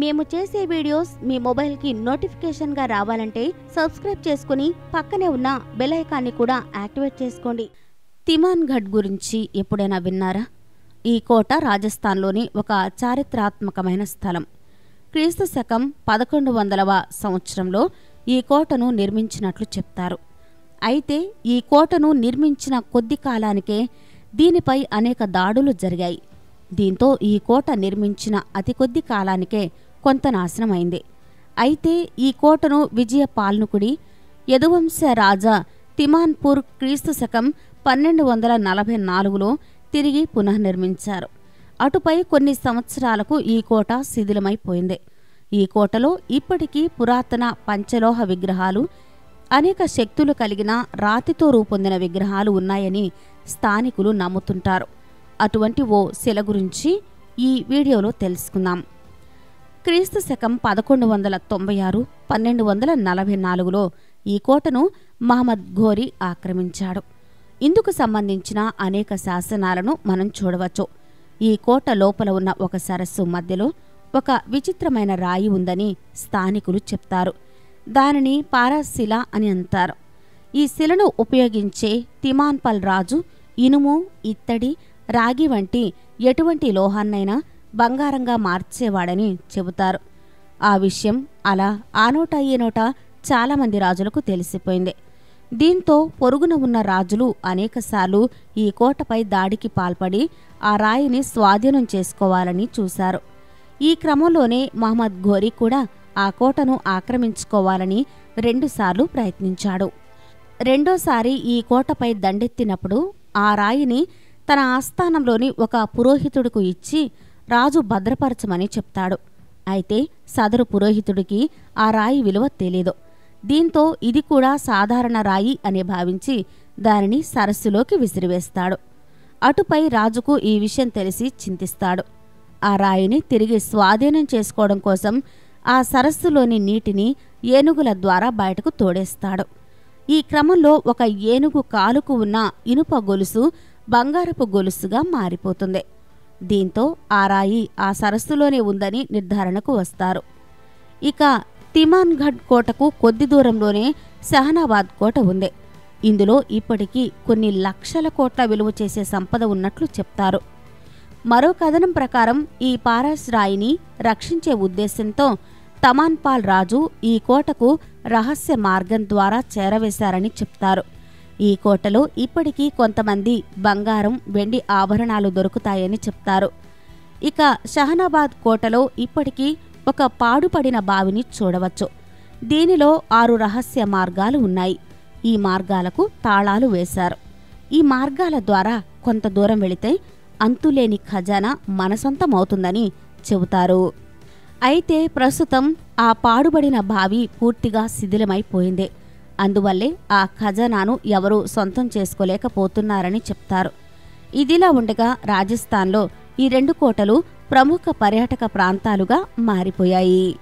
మేము చేసే వీడియోస్ మీ మొబైల్కి నోటిఫికేషన్గా రావాలంటే సబ్స్క్రైబ్ చేసుకుని పక్కనే ఉన్న బెల్ ఐకాన్ని కూడా యాక్టివేట్ చేసుకోండి. తిమాన్ ఘడ్ గురించి ఎప్పుడైనా విన్నారా? ఈ కోట రాజస్థాన్లోని ఒక చారిత్రాత్మకమైన స్థలం. క్రీస్తు శకం పదకొండు వందలవ సంవత్సరంలో ఈ కోటను నిర్మించినట్లు చెప్తారు. అయితే ఈ కోటను నిర్మించిన కొద్ది కాలానికే దీనిపై అనేక దాడులు జరిగాయి. దీంతో ఈ కోట నిర్మించిన అతి కొద్ది కాలానికే కొంత నాశనమైంది. అయితే ఈ కోటను విజయ పాల్నుకుడి యదువంశ రాజా తిమాన్పూర్ క్రీస్తు శకం పన్నెండు వందల నలభై నాలుగులో తిరిగి పునఃనిర్మించారు. అటుపై కొన్ని సంవత్సరాలకు ఈ కోట శిథిలమైపోయింది. ఈ కోటలో ఇప్పటికీ పురాతన పంచలోహ విగ్రహాలు అనేక శక్తులు కలిగిన రాతితో రూపొందిన విగ్రహాలు ఉన్నాయని స్థానికులు నమ్ముతుంటారు. అటువంటి ఓ శిల గురించి ఈ వీడియోలో తెలుసుకుందాం. క్రీస్తు శకం పదకొండు వందల తొంభై ఆరు పన్నెండు వందల నలభై నాలుగులో ఈ కోటను మహమ్మద్ ఘోరీ ఆక్రమించాడు. ఇందుకు సంబంధించిన అనేక శాసనాలను మనం చూడవచ్చు. ఈ కోట లోపల ఉన్న ఒక సరస్సు మధ్యలో ఒక విచిత్రమైన రాయి ఉందని స్థానికులు చెప్తారు. దానిని పారాశిల అని అంటారు. ఈ శిలను ఉపయోగించే తిమాన్పల్ రాజు ఇనుము ఇత్తడి రాగి వంటి ఎటువంటి లోహాన్నైనా బంగారంగా మార్చేవాడని చెబుతారు. ఆ విషయం అలా ఆ నోట ఈ నోట చాలామంది రాజులకు తెలిసిపోయింది. దీంతో పొరుగున ఉన్న రాజులు అనేకసార్లు ఈ కోటపై దాడికి పాల్పడి ఆ రాయిని స్వాధీనం చేసుకోవాలని చూశారు. ఈ క్రమంలోనే మహమ్మద్ ఘోరీ కూడా ఆ కోటను ఆక్రమించుకోవాలని రెండుసార్లు ప్రయత్నించాడు. రెండోసారి ఈ కోటపై దండెత్తినప్పుడు ఆ రాయిని తన ఆస్థానంలోని ఒక పురోహితుడికు ఇచ్చి రాజు భద్రపరచమని చెప్తాడు. అయితే సదరు పురోహితుడికి ఆ రాయి విలువ తెలీదు. దీంతో ఇది కూడా సాధారణ రాయి అని భావించి దానిని సరస్సులోకి విసిరివేస్తాడు. అటుపై రాజుకు ఈ విషయం తెలిసి చింతిస్తాడు. ఆ రాయిని తిరిగి స్వాధీనం చేసుకోవడం కోసం ఆ సరస్సులోని నీటిని ఏనుగుల ద్వారా బయటకు తోడేస్తాడు. ఈ క్రమంలో ఒక ఏనుగు కాలుకు ఉన్న ఇనుప గొలుసు బంగారపు గొలుసుగా మారిపోతుంది. దీంతో ఆ రాయి ఆ సరస్సులోనే ఉందని నిర్ధారణకు వస్తారు. ఇక తిమాన్ఘడ్ కోటకు కొద్ది దూరంలోనే షహనాబాద్ కోట ఉంది. ఇందులో ఇప్పటికీ కొన్ని లక్షల కోట్ల విలువ చేసే సంపద ఉన్నట్లు చెప్తారు. మరో కథనం ప్రకారం ఈ పారాస్ రాయిని రక్షించే ఉద్దేశంతో తమాన్పాల్ రాజు ఈ కోటకు రహస్య మార్గం ద్వారా చేరవేశారని చెప్తారు. ఈ కోటలో ఇప్పటికీ కొంతమంది బంగారం వెండి ఆభరణాలు దొరుకుతాయని చెప్తారు. ఇక షహనాబాద్ కోటలో ఇప్పటికీ ఒక పాడుపడిన బావిని చూడవచ్చు. దీనిలో ఆరు రహస్య మార్గాలు ఉన్నాయి. ఈ మార్గాలకు తాళాలు వేశారు. ఈ మార్గాల ద్వారా కొంత దూరం వెళితే అంతులేని ఖజానా మనసొంతమవుతుందని చెబుతారు. అయితే ప్రస్తుతం ఆ పాడుబడిన బావి పూర్తిగా శిథిలమైపోయింది. అందువల్లే ఆ ఖజానాను ఎవరూ సొంతం చేసుకోలేకపోతున్నారని చెప్తారు. ఇదిలా ఉండగా రాజస్థాన్లో ఈ రెండు కోటలు ప్రముఖ పర్యాటక ప్రాంతాలుగా మారిపోయాయి.